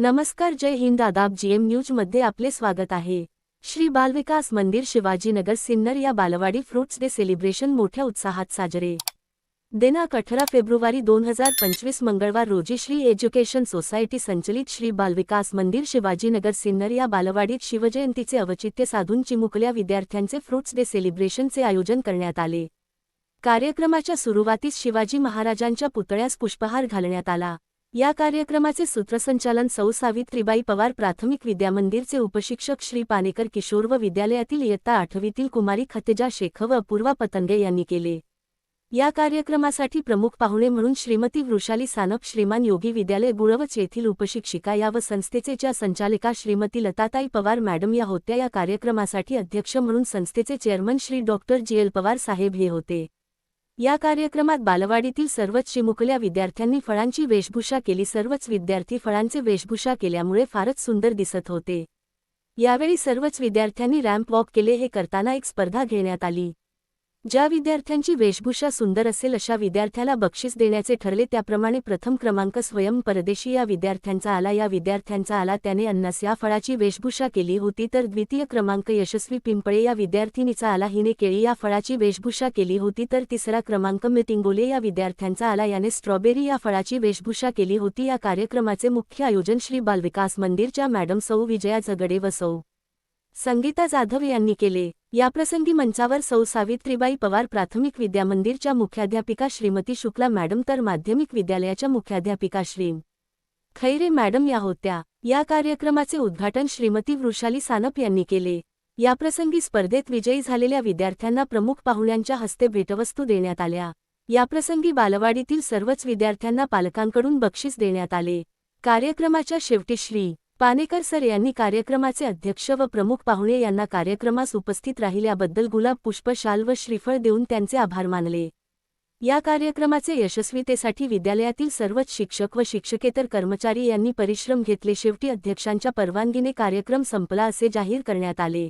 नमस्कार जय हिंद. आदाब जीएम न्यूजमध्ये आपले स्वागत आहे. श्री बालविकास मंदिर शिवाजीनगर सिन्नर या बालवाडी फ्रुट्स डे सेलिब्रेशन मोठ्या उत्साहात साजरे. दिनांक अठरा फेब्रुवारी दोन हजार पंचवीस मंगळवार रोजी श्री एज्युकेशन सोसायटी संचलित श्री बालविकास मंदिर शिवाजीनगर सिन्नर या बालवाडीत शिवजयंतीचे अवचित्य साधून चिमुकल्या विद्यार्थ्यांचे फ्रुट्स डे सेलिब्रेशनचे आयोजन करण्यात आले. कार्यक्रमाच्या सुरुवातीस शिवाजी महाराजांच्या पुतळ्यास पुष्पहार घालण्यात आला. या कार्यक्रमाचे सूत्रसंचालन सौ सावित्रीबाई पवार प्राथमिक विद्यामंदिरचे उपशिक्षक श्री पानेकर किशोर व विद्यालयातील इयत्ता आठवीतील कुमारी खतेजा शेख व अपूर्वा पतंगे यांनी केले. या कार्यक्रमासाठी प्रमुख पाहुणे म्हणून श्रीमती वृषाली सानप श्रीमान योगी विद्यालय गुळवच येथील उपशिक्षिका या व संस्थेचे ज्या संचालिका श्रीमती लताताई पवार मॅडम या होत्या. या कार्यक्रमासाठी अध्यक्ष म्हणून संस्थेचे chairman Shri doctor G L Pawar साहेब हे होते. या कार्यक्रमात बालवाडीतील सर्वच चिमुकल्या विद्यार्थ्यांनी फळांची वेशभूषा केली. सर्वच विद्यार्थी फळांचे वेशभूषा केल्यामुळे फारच सुंदर दिसत होते. यावेळी सर्वच विद्यार्थ्यांनी रॅम्प वॉक केले हे करताना एक स्पर्धा घेण्यात आली. ज्या विद्यार्थ्यांची वेशभूषा सुंदर असेल अशा विद्यार्थ्याला बक्षीस देण्याचे ठरले त्याप्रमाणे प्रथम क्रमांक स्वयं परदेशी या विद्यार्थ्यांचा आला. या विद्यार्थ्यांचा आला. त्याने अन्नस या फळाची वेशभूषा केली होती तर द्वितीय क्रमांक यशस्वी पिंपळे या विद्यार्थिनीचा आला. हिने केळी या फळाची वेशभूषा केली होती तर तिसरा क्रमांक मितिंगोले या विद्यार्थ्यांचा आला. याने स्ट्रॉबेरी या फळाची वेशभूषा केली होती. या कार्यक्रमाचे मुख्य आयोजन श्री बालविकास मंदिरच्या मॅडम सौ विजया झगडे व सौ संगीता जाधव यांनी केले. याप्रसंगी मंचावर सौ सावित्रीबाई पवार प्राथमिक विद्यामंदिरच्या मुख्याध्यापिका श्रीमती शुक्ला मॅडम तर माध्यमिक विद्यालयाच्या मुख्याध्यापिका श्री. खैरे मॅडम या होत्या. या कार्यक्रमाचे उद्घाटन श्रीमती वृषाली सानप यांनी केले. याप्रसंगी स्पर्धेत विजयी झालेल्या विद्यार्थ्यांना प्रमुख पाहुण्यांच्या हस्ते भेटवस्तू देण्यात आल्या. याप्रसंगी बालवाडीतील सर्वच विद्यार्थ्यांना पालकांकडून बक्षीस देण्यात आले. कार्यक्रमाच्या शेवटी श्री. पानेकर सर यांनी कार्यक्रमाचे अध्यक्ष व प्रमुख पाहुणे यांना कार्यक्रमास उपस्थित राहिल्याबद्दल गुलाब पुष्प शाल व श्रीफळ देऊन त्यांचे आभार मानले. या कार्यक्रमाचे यशस्वीतेसाठी विद्यालयातील सर्वच शिक्षक व शिक्षकेतर कर्मचारी यांनी परिश्रम घेतले. शेवटी अध्यक्षांच्या परवानगीने कार्यक्रम संपला असे जाहीर करण्यात आले.